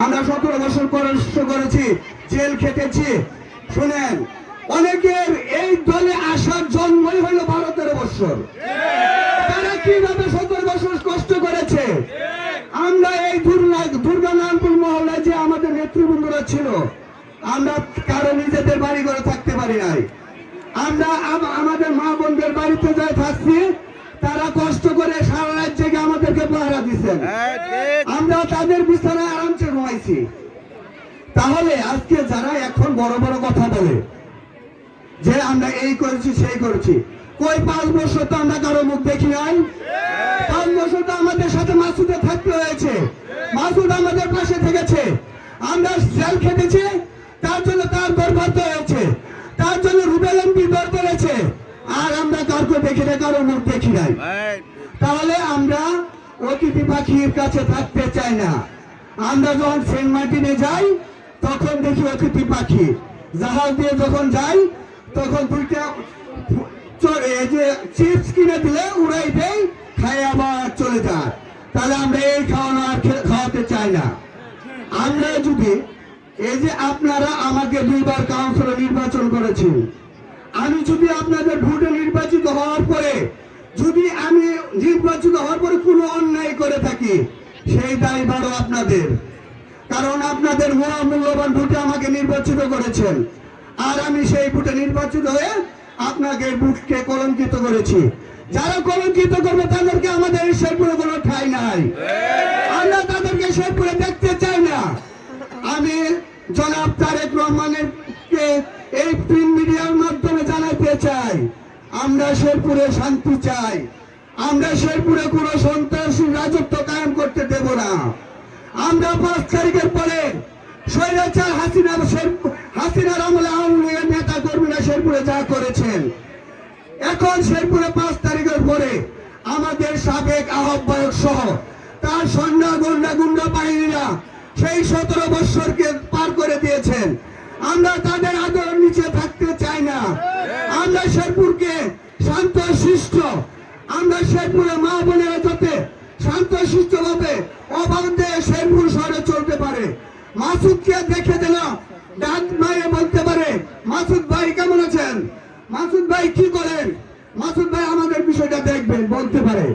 আমরা সতেরো বছর কষ্ট করেছি, জেল খেটেছি। শুনেন, অনেকের এই দলে আসার জন্মই হলো বারো তেরো বছর তারা কীভাবে সতেরো বছর কষ্ট করেছে? আমরা এই দুর্গা দুর্গা নানপুর মহল্লায় যে আমাদের নেতৃবৃন্দরা ছিল, আমরা কারও নিজেদের বাড়ি ঘরে থাকতে পারি নাই। আমরা আমাদের মা বোনদের বাড়িতে যাই থাকছি, তারা কষ্ট করে সারা রাত জেগে আমাদেরকে পাহারা দিচ্ছেন। ঘুমাইছি তাহলে আজকে যারা এখন বড় বড় কথা বলে যে আমরা এই করেছি সেই করেছি কই পাঁচ বছর তো আমরা কারও মুখ দেখি নাই? পাঁচ বছর তো আমাদের সাথে মাসুদে থাকতে হয়েছে। মাসুদ আমাদের পাশে থেকেছে। আমরা জেল খেটেছি তার জন্য তার বরবাদ হয়েছে। তার জন্য রুবেল এমপি দর করেছে আর আমরা কাউকে দেখি না কারও মুখ দেখি নাই। তাহলে আমরা অতিথি পাখির কাছে থাকতে চাই না। আমরা যখন সেন্ট মার্টিনে যাই, তখন দেখি অতিথি পাখি। জাহাজ দিয়ে যখন যাই, তখন দুইটা যে চিপস কিনে দিলে উড়াই দেই খাই আবার চলে যায়। তাহলে আমরা এই খাওয়ানো আর খাওয়াতে চাই না। আমরা যদি, এই যে আপনারা আমাকে দুইবার কাউন্সিলর নির্বাচন করেছেন, আমি যদি আপনাদের ভোটে নির্বাচিত হওয়ার পরে, যদি আমি নির্বাচিত হওয়ার পরে কোনো অন্যায় করে থাকি সেই দায়ভারও আপনাদের। কারণ আপনাদের মহা মূল্যবান ভোটে আমাকে নির্বাচিত করেছেন। আর আমি সেই ভোটে নির্বাচিত হয়ে আপনাকে ভোটকে কলঙ্কিত করেছি। যারা কলঙ্কিত করবে তাদেরকে আমাদের শেরপুরে কোনো ঠাই নাই। আমরা তাদেরকে শেরপুরে দেখতে চাই না। আমি জনাব তারেক রহমানের এই প্রিন্ট মিডিয়ার মাধ্যমে জানাতে চাই। আমরা শেরপুরে শান্তি চাই। আমরা শেরপুরে কোনো সন্ত্রাসী পাঁচ তারিখের পরে স্বৈরাচার হাসিনা হাসিনার আমলে আওয়ামী লীগের নেতা কর্মীরা শেরপুরে যা করেছেন। এখন শেরপুরে পাঁচ তারিখের পরে আমাদের সাবেক আহ্বায়ক সহ তার সন্ধ্যা গুন্ডা গুন্ডা বাহিনীরা সেই সতেরো বৎসরকে পার করে দিয়েছেন। আমরা তাদের আদর নিচে থাকতে চাই না। আমরা শেরপুরকে শান্ত শিষ্ট আমরা শেরপুরে মা বোনেরা যাতে শান্ত শিষ্ট ভাবে অবাধে শেরপুর শহরে চলতে পারে মাসুদকে দেখে যেন ডাক মায়ে বলতে পারে, মাসুদ ভাই, কেমন আছেন? মাসুদ ভাই, কি করেন? মাসুদ ভাই আমাদের বিষয়টা দেখবেন, বলতে পারে।